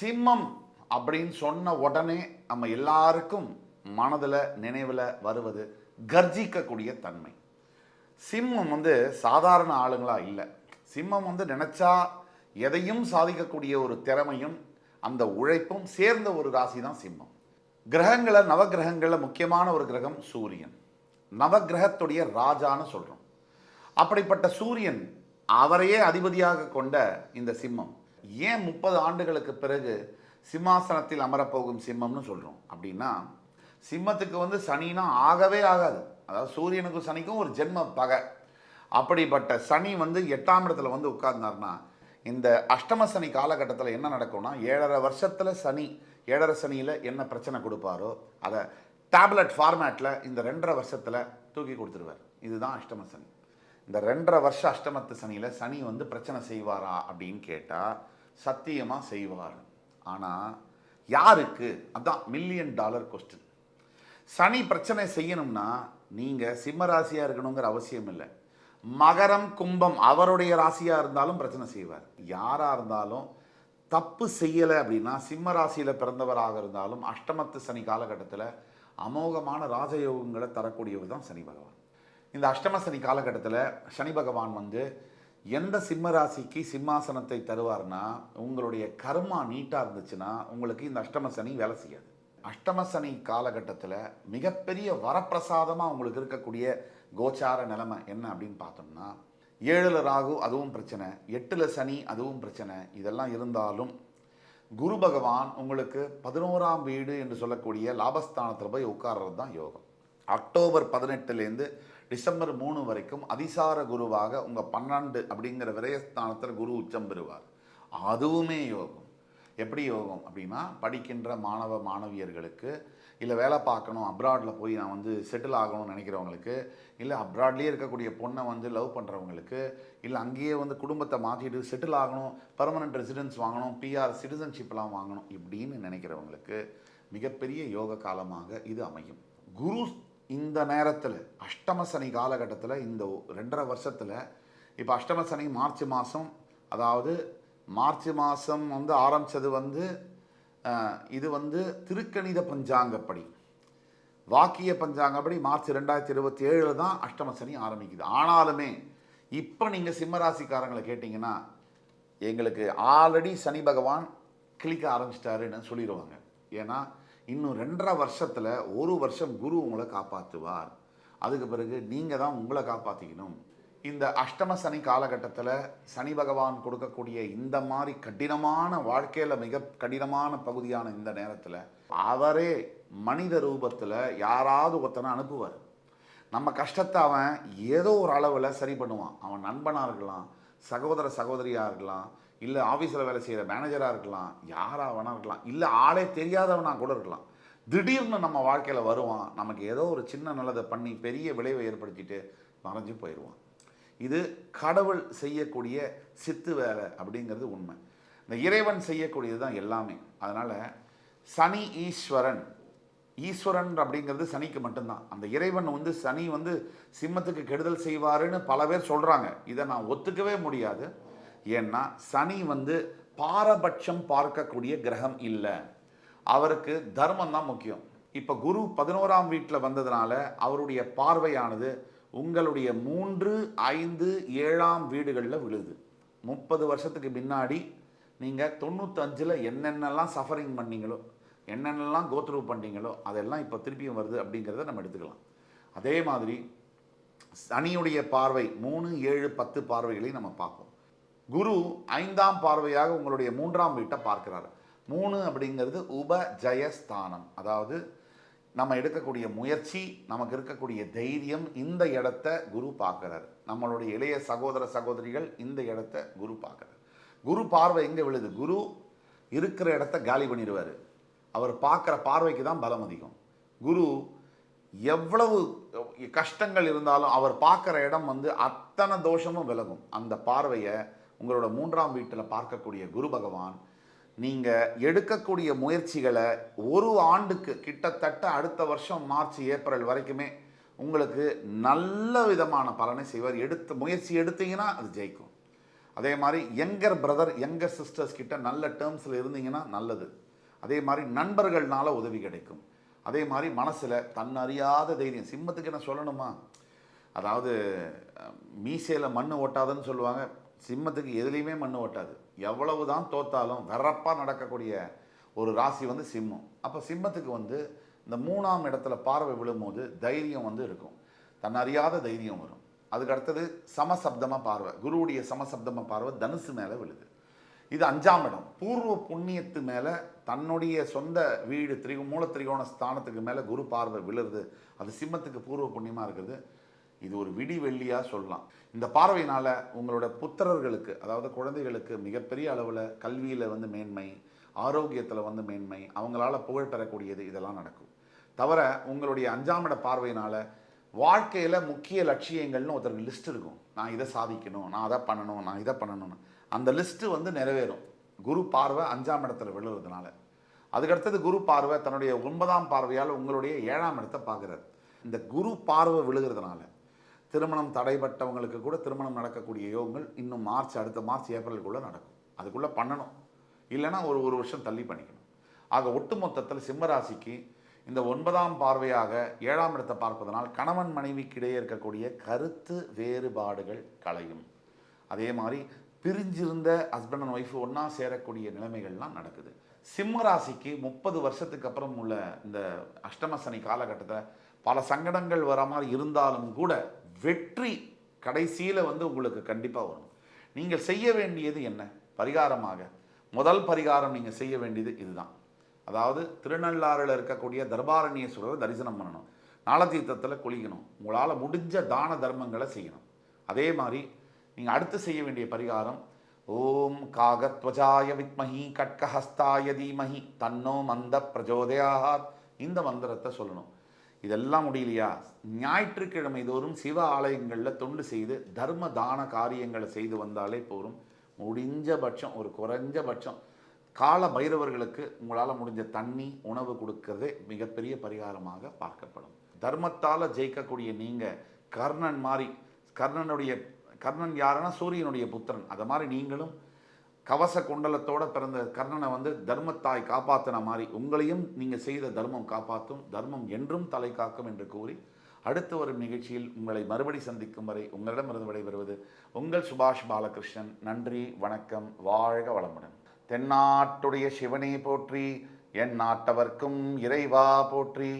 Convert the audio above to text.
சிம்மம் அப்படின்னு சொன்ன உடனே நம்ம எல்லாருக்கும் மனதில் நினைவில் வருவது கர்ஜிக்கக்கூடிய தன்மை. சிம்மம் வந்து சாதாரண ஆளுங்களா இல்லை. சிம்மம் வந்து நினச்சா எதையும் சாதிக்கக்கூடிய ஒரு திறமையும் அந்த உழைப்பும் சேர்ந்த ஒரு ராசி தான் சிம்மம். கிரகங்களை நவகிரகங்களில் முக்கியமான ஒரு கிரகம் சூரியன். நவகிரகத்துடைய ராஜான்னு சொல்கிறோம் அப்படிப்பட்ட சூரியன் அவரையே அதிபதியாக கொண்ட இந்த சிம்மம். ஏன் முப்பது ஆண்டுகளுக்கு பிறகு சிம்மாசனத்தில் அமரப்போகும் சிம்மம்னு சொல்கிறோம் அப்படின்னா சிம்மத்துக்கு வந்து சனினா ஆகவே ஆகாது. அதாவது சூரியனுக்கும் சனிக்கும் ஒரு ஜென்ம பகை. அப்படிப்பட்ட சனி வந்து எட்டாம் இடத்துல வந்து உட்கார்ந்தார்னா இந்த அஷ்டம சனி காலகட்டத்தில் என்ன நடக்கும்னா ஏழரை வருஷத்தில் சனி ஏழரை சனியில் என்ன பிரச்சனை கொடுப்பாரோ அதை டேப்லெட் ஃபார்மேட்டில் இந்த ரெண்டரை வருஷத்தில் தூக்கி கொடுத்துருவார். இதுதான் அஷ்டம சனி. இந்த ரெண்டரை வருஷம் அஷ்டமத்து சனியில் சனி வந்து பிரச்சனை செய்வாரா அப்படின்னு கேட்டால் சத்தியமாக செய்வார். ஆனால் யாருக்கு? அதான் மில்லியன் டாலர் கொஸ்டின் சனி பிரச்சனை செய்யணும்னா நீங்கள் சிம்ம ராசியாக இருக்கணுங்கிற அவசியம் இல்லை. மகரம் கும்பம் அவருடைய ராசியாக இருந்தாலும் பிரச்சனை செய்வார். யாராக இருந்தாலும் தப்பு செய்யலை அப்படின்னா சிம்ம ராசியில் பிறந்தவராக இருந்தாலும் அஷ்டமத்து சனி காலகட்டத்தில் அமோகமான ராஜயோகங்களை தரக்கூடியவர் தான் சனி பகவான். இந்த அஷ்டம சனி காலகட்டத்தில் சனி பகவான் வந்து எந்த சிம்ம ராசிக்கு சிம்மாசனத்தை தருவார்னா உங்களுடைய கர்மா நீட்டாக இருந்துச்சுன்னா உங்களுக்கு இந்த அஷ்டம சனி வேலை செய்யாது. அஷ்டம சனி காலகட்டத்தில் மிகப்பெரிய வரப்பிரசாதமாக உங்களுக்கு இருக்கக்கூடிய கோச்சார நிலைமை என்ன அப்படின்னு பார்த்தோம்னா ஏழில் ராகு அதுவும் பிரச்சனை எட்டில் சனி அதுவும் பிரச்சனை இதெல்லாம் இருந்தாலும் குரு பகவான் உங்களுக்கு பதினோராம் வீடு என்று சொல்லக்கூடிய லாபஸ்தானத்தில் போய் உட்கார்றது தான் யோகம். அக்டோபர் பதினெட்டுலேருந்து டிசம்பர் மூணு வரைக்கும் அதிசார குருவாக உங்கள் பன்னெண்டு அப்படிங்கிற விரயஸ்தானத்தில் குரு உச்சம் பெறுவார். அதுவுமே யோகம். எப்படி யோகம்? அப்படின்னா படிக்கின்ற மாணவ மாணவியர்களுக்கு இல்லை வேலை பார்க்கணும் அப்ராடில் போய் நான் வந்து செட்டில் ஆகணும்னு நினைக்கிறவங்களுக்கு இல்லை அப்ராட்லேயே இருக்கக்கூடிய பொண்ணை வந்து லவ் பண்ணுறவங்களுக்கு இல்லை அங்கேயே வந்து குடும்பத்தை மாற்றிட்டு செட்டில் ஆகணும் பர்மனெண்ட் ரெசிடென்ஸ் வாங்கணும் பிஆர் சிட்டிசன்ஷிப்லாம் வாங்கணும் இப்படின்னு நினைக்கிறவங்களுக்கு மிகப்பெரிய யோக காலமாக இது அமையும். குரு இந்த நேரத்தில் அஷ்டம சனி காலகட்டத்தில் இந்த ரெண்டரை வருஷத்தில் இப்போ அஷ்டம சனி மார்ச் மாதம் அதாவது மார்ச் மாதம் வந்து ஆரம்பித்தது வந்து இது வந்து திருக்கணித பஞ்சாங்கப்படி. வாக்கிய பஞ்சாங்கப்படி மார்ச் ரெண்டாயிரத்தி இருபத்தி ஏழில் தான் அஷ்டம சனி ஆரம்பிக்குது. ஆனாலுமே இப்போ நீங்கள் சிம்மராசிக்காரங்களை கேட்டிங்கன்னா எங்களுக்கு ஆல்ரெடி சனி பகவான் கிளிக்க ஆரம்பிச்சிட்டாருன்னு சொல்லிடுவாங்க ஏன்னா இன்னும் ரெண்டரை வருஷத்தில் ஒரு வருஷம் குரு உங்களை காப்பாற்றுவார் அதுக்கு பிறகு நீங்கள் தான் உங்களை காப்பாற்றிக்கணும் இந்த அஷ்டம சனி காலகட்டத்தில் சனி பகவான் கொடுக்கக்கூடிய இந்த மாதிரி கடினமான வாழ்க்கையில் மிக கடினமான பகுதியான இந்த நேரத்தில் அவரே மனித ரூபத்தில் யாராவது ஒருத்தனை அனுப்புவார். நம்ம கஷ்டத்தை அவன் ஏதோ ஒரு அளவில் சரி பண்ணுவான். அவன் நண்பனாக இருக்கலாம் சகோதர சகோதரியாக இருக்கலாம் இல்லை ஆஃபீஸில் வேலை செய்கிற மேனேஜராக இருக்கலாம் யாராக வேணா இருக்கலாம் இல்லை ஆளே தெரியாதவனா கூட இருக்கலாம். திடீர்னு நம்ம வாழ்க்கையில் வருவான் நமக்கு ஏதோ ஒரு சின்ன நல்லதை பண்ணி பெரிய விளைவை ஏற்படுத்திட்டு மறைஞ்சு போயிடுவான் இது கடவுள் செய்யக்கூடிய சித்து வேலை அப்படிங்கிறது உண்மை. இந்த இறைவன் செய்யக்கூடியது தான் எல்லாமே. அதனால் சனி ஈஸ்வரன் ஈஸ்வரன் அப்படிங்கிறது சனிக்கு மட்டும்தான். அந்த இறைவன் வந்து சனி வந்து சிம்மத்துக்கு கெடுதல் செய்வாருன்னு பல பேர் சொல்கிறாங்க இதை நான் ஒத்துக்கவே முடியாது. ஏன்னா சனி வந்து பாரபட்சம் பார்க்கக்கூடிய கிரகம் இல்லை. அவருக்கு தர்மம் தான் முக்கியம். இப்போ குரு பதினோராம் வீட்டில் வந்ததுனால அவருடைய பார்வையானது உங்களுடைய மூன்று ஐந்து ஏழாம் வீடுகளில் விழுது. முப்பது வருஷத்துக்கு முன்னாடி நீங்கள் தொண்ணூத்தஞ்சில் என்னென்னலாம் சஃபரிங் பண்ணீங்களோ என்னென்னலாம் கோத்ரூ பண்ணீங்களோ அதெல்லாம் இப்போ திருப்பியும் வருது அப்படிங்கிறத நம்ம எடுத்துக்கலாம். அதே மாதிரி சனியுடைய பார்வை மூணு ஏழு பத்து பார்வைகளையும் நம்ம பார்ப்போம். குரு ஐந்தாம் பார்வையாக உங்களுடைய மூன்றாம் வீட்டை பார்க்கிறார். மூணு அப்படிங்கிறது உப ஜெயஸ்தானம் அதாவது நம்ம எடுக்கக்கூடிய முயற்சி நமக்கு இருக்கக்கூடிய தைரியம் இந்த இடத்த குரு பார்க்குறாரு. நம்மளுடைய இளைய சகோதர சகோதரிகள் இந்த இடத்த குரு பார்க்குறாரு. குரு பார்வை எங்கே விழுது? குரு இருக்கிற இடத்த காலி பண்ணிடுவார். அவர் பார்க்குற பார்வைக்கு தான் பலம் அதிகம். குரு எவ்வளவு கஷ்டங்கள் இருந்தாலும் அவர் பார்க்குற இடம் வந்து அத்தனை தோஷமும் விலகும். அந்த பார்வையை உங்களோட மூன்றாம் வீட்டில் பார்க்கக்கூடிய குரு பகவான் நீங்கள் எடுக்கக்கூடிய முயற்சிகளை ஒரு ஆண்டுக்கு கிட்டத்தட்ட அடுத்த வருஷம் மார்ச் ஏப்ரல் வரைக்குமே உங்களுக்கு நல்ல விதமான பலனை செய்வார். எடுத்த முயற்சி எடுத்தீங்கன்னா அது ஜெயிக்கும். அதே மாதிரி யங்கர் பிரதர் யங்கர் சிஸ்டர்ஸ் கிட்ட நல்ல டேர்ம்ஸில் இருந்தீங்கன்னா நல்லது. அதே மாதிரி நண்பர்கள்னால உதவி கிடைக்கும். அதே மாதிரி மனசில் தன்னறியாத தைரியம். சிம்மத்துக்கு என்ன சொல்லணுமா? அதாவது மீசையில் மண் ஓட்டாதுன்னு சொல்லுவாங்க. சிம்மத்துக்கு எதுலேயுமே மண் ஓட்டாது எவ்வளவு தான் தோத்தாலும் வரப்பாக நடக்கக்கூடிய ஒரு ராசி வந்து சிம்மம். அப்போ சிம்மத்துக்கு வந்து இந்த மூணாம் இடத்துல பார்வை விழும்போது தைரியம் வந்து இருக்கும். தன்னறியாத தைரியம் வரும். அதுக்கு அடுத்தது சமசப்தமாக பார்வை. குருவுடைய சமசப்தமாக பார்வை தனுசு மேலே விழுது. இது அஞ்சாம் இடம். பூர்வ புண்ணியத்து மேலே தன்னுடைய சொந்த வீடு திரி மூல திரிகோண ஸ்தானத்துக்கு மேலே குரு பார்வை விழுறது. அது சிம்மத்துக்கு பூர்வ புண்ணியமாக இருக்குது இது ஒரு விடி வெள்ளியாக சொல்லலாம். இந்த பார்வையினால் உங்களோட புத்திரர்களுக்கு அதாவது குழந்தைகளுக்கு மிகப்பெரிய அளவில் கல்வியில் வந்து மேன்மை ஆரோக்கியத்தில் வந்து மேன்மை அவங்களால புகழ் பெறக்கூடியது இதெல்லாம் நடக்கும். தவிர உங்களுடைய அஞ்சாம் இட பார்வையினால் வாழ்க்கையில் முக்கிய லட்சியங்கள்னு ஒருத்தருக்கு லிஸ்ட் இருக்கும். நான் இதை சாதிக்கணும் நான் அதை பண்ணணும் நான் இதை பண்ணணும்னு. அந்த லிஸ்ட்டு வந்து நிறைவேறும். குரு பார்வை அஞ்சாம் இடத்துல விழுறதுனால. அதுக்கடுத்தது குரு பார்வை தன்னுடைய ஒன்பதாம் பார்வையால் உங்களுடைய ஏழாம் இடத்தை பார்க்குறாரு. இந்த குரு பார்வை விழுகிறதுனால திருமணம் தடைப்பட்டவங்களுக்கு கூட திருமணம் நடக்கக்கூடிய யோகங்கள் இன்னும் மார்ச் அடுத்த மார்ச் ஏப்ரலுக்குள்ளே நடக்கும். அதுக்குள்ளே பண்ணணும். இல்லைன்னா ஒரு ஒரு வருஷம் தள்ளி பண்ணிக்கணும். ஆக ஒட்டுமொத்தத்தில் சிம்மராசிக்கு இந்த ஒன்பதாம் பார்வையாக ஏழாம் இடத்தை பார்ப்பதனால் கணவன் மனைவிக்கு இடையே இருக்கக்கூடிய கருத்து வேறுபாடுகள் களையும். அதே மாதிரி பிரிஞ்சிருந்த ஹஸ்பண்ட் அண்ட் ஒய்ஃப் ஒன்றா சேரக்கூடிய நிலைமைகள்லாம் நடக்குது. சிம்ம ராசிக்கு முப்பது வருஷத்துக்கு அப்புறம் உள்ள இந்த அஷ்டம சனி காலகட்டத்தில் பல சங்கடங்கள் வர மாதிரி இருந்தாலும் கூட வெற்றி கடைசியில் வந்து உங்களுக்கு கண்டிப்பாக வரும். நீங்கள் செய்ய வேண்டியது என்ன? பரிகாரமாக. முதல் பரிகாரம் நீங்கள் செய்ய வேண்டியது இதுதான். அதாவது திருநள்ளாறில் இருக்கக்கூடிய தர்பாரண்யேஸ்வரரை தரிசனம் பண்ணணும். நாளதீர்த்தத்தில் குளிக்கணும். உங்களால் முடிஞ்ச தான தர்மங்களை செய்யணும். அதே மாதிரி நீங்கள் அடுத்து செய்ய வேண்டிய பரிகாரம் ஓம் காகத்வஜாய வித்மஹி கட்கஹஸ்தாய தீமஹி தன்னோ மந்த பிரஜோதயாத். இந்த மந்திரத்தை சொல்லணும். இதெல்லாம் முடியலையா? ஞாயிற்றுக்கிழமை தோறும் சிவ ஆலயங்களில் தொண்டு செய்து தர்ம தான காரியங்களை செய்து வந்தாலே போதும். முடிஞ்சபட்சம் ஒரு குறைஞ்சபட்சம் கால பைரவர்களுக்கு உங்களால் முடிஞ்ச தண்ணி உணவு கொடுக்கறதே மிகப்பெரிய பரிகாரமாக பார்க்கப்படும். தர்மத்தால் ஜெயிக்கக்கூடிய நீங்கள் கர்ணன் மாதிரி கர்ணனுடைய கர்ணன் யாருன்னா சூரியனுடைய புத்திரன். அதை மாதிரி நீங்களும் கவச குண்டலத்தோட பிறந்த கர்ணனை வந்து தர்மத்தாய் காப்பாற்றின மாதிரி உங்களையும் நீங்கள் செய்த தர்மம் காப்பாற்றும் தர்மம் என்றும் தலை காக்கும் என்று கூறி அடுத்து வரும் நிகழ்ச்சியில் உங்களை மறுபடி சந்திக்கும் வரை உங்களிடமிருந்து விடைபெறுவது உங்கள் சுபாஷ் பாலகிருஷ்ணன். நன்றி வணக்கம் வாழ்க வளமுடன். தென்னாட்டுடைய சிவனே போற்றி என் நாட்டவர்க்கும் இறைவா போற்றி.